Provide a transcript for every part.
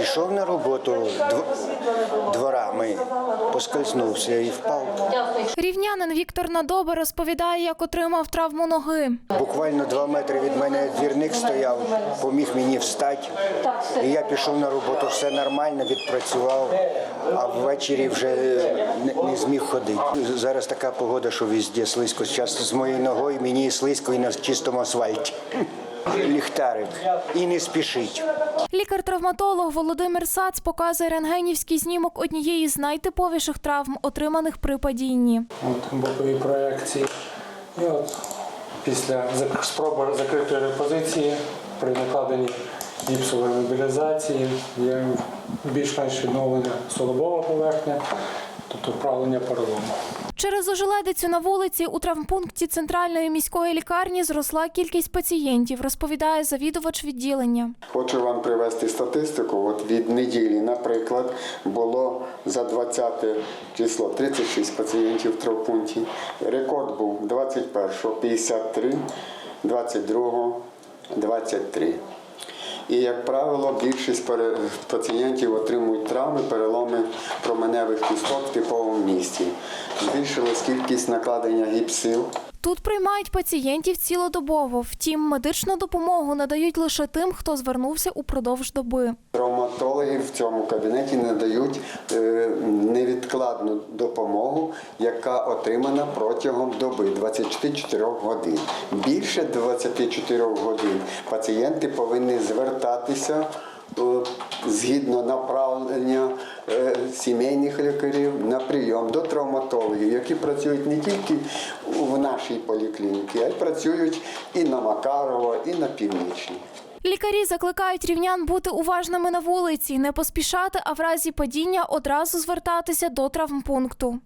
Йшов на роботу дворами, поскользнувся і впав. Рівнянин Віктор Надоба розповідає, як отримав травму ноги. Буквально два метри від мене двірник стояв, поміг мені встати. І я пішов на роботу, все нормально, відпрацював, а ввечері вже не, не зміг ходити. Зараз така погода, що везде слизько. Зараз з моєю ногою мені слизько і на чистому асфальті. Ліхтарик. І не спішить. Лікар-травматолог Володимир Сац показує рентгенівський знімок однієї з найтиповіших травм, отриманих при падінні. от, бокові проекції. І от після спроби закритої репозиції при накладенні гіпсової мобілізації є більш-менш відновлення солобова поверхня, тобто вправлення перелому. Через ожеледицю на вулиці у травмпункті центральної міської лікарні зросла кількість пацієнтів, розповідає завідувач відділення. Хочу вам привести статистику. От від неділі, наприклад, було за 20 число 36 пацієнтів в травпункті. Рекорд був 21-го 53, 22-го 23. І, як правило, більшість пацієнтів отримують травми, переломи променевих кісток в типовому місці. Збільшилась кількість накладення гіпсил. Тут приймають пацієнтів цілодобово. Втім, медичну допомогу надають лише тим, хто звернувся упродовж доби. Травматологи в цьому кабінеті надають е, невідкладну допомогу, яка отримана протягом доби 24 годин. Більше 24 годин пацієнти повинні звертатися е, згідно направлення сімейних лікарів на прийом до травматологів, які працюють не тільки в нашій поліклініці, а й працюють і на Макарова, і на Північній. Лікарі закликають рівнян бути уважними на вулиці, не поспішати, а в разі падіння одразу звертатися до травмпункту.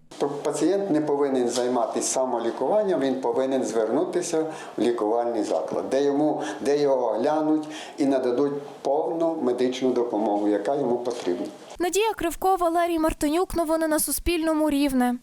Пацієнт не повинен займатися самолікуванням, він повинен звернутися в лікувальний заклад, де йому де його оглянуть і нададуть повну медичну допомогу, яка йому потрібна. Надія Кривко, Валерій Мартинюк. Новини на Суспільному. Рівне.